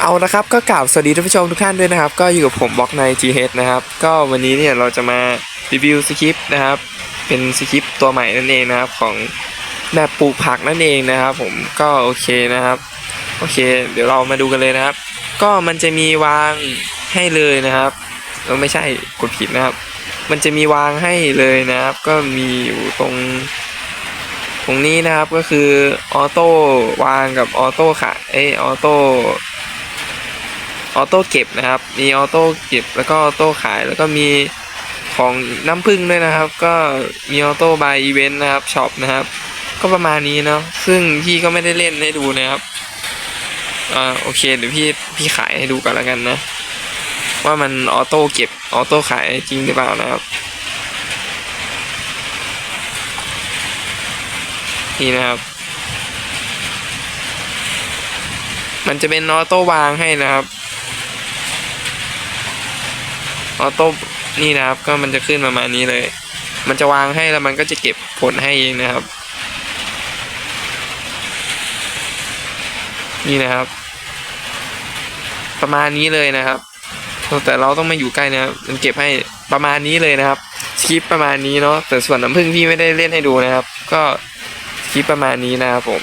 เอาละครับก็กล่าวสวัสดีท่านผู้ชมทุกท่านด้วยนะครับ ก็อยู่กับผมบล็อกใน GH นะครับ ก็วันนี้เนี่ยเราจะมารีวิวสคริปต์นะครับ เป็นสคริปต์ตัวใหม่นั่นเองนะครับ ของแบบปลูกผักนั่นเองนะครับ ผมก็โอเคนะครับโอเค เดี๋ยวเรามาดูกันเลยนะครับ ก็มันจะมีวางให้เลยนะครับเออไม่ใช่กดผิดนะครับ มันจะมีวางให้เลยนะครับ ก็มีอยู่ตรง ตรงนี้นะครับก็คือออโต้วางกับออโต้ขาเอยออโต้ ออโต้เก็บนะครับ มีออโต้เก็บแล้วก็ออโต้ขายแล้วก็มีของน้ำผึ้งด้วยนะครับ ก็มีออโต้บายอีเวนต์นะครับช็อปนะครับ ก็ประมาณนี้เนาะซึ่งพี่ก็ไม่ได้เล่นให้ดูนะครับอ่าโอเคเดี๋ยวพี่พี่ขายให้ดูกันแล้วกันนะ ว่ามันออโต้เก็บออโต้ขายจริงหรือเปล่านะครับนี่นะครับ มันจะเป็นออโต้วางให้นะครับ ออโต้นี่นะครับก็มันจะขึ้นประมาณนี้เลย มันจะวางให้แล้วมันก็จะเก็บผลให้เองนะครับ นี่นะครับ ประมาณนี้เลยนะครับ แต่เราต้องมาอยู่ใกล้นะครับมันเก็บให้ประมาณนี้เลยนะครับคริปประมาณนี้เนาะแต่ส่วนน้ำผึ้งพี่ไม่ได้เล่นให้ดูนะครับ ก็คลิปประมาณนี้นะครับผม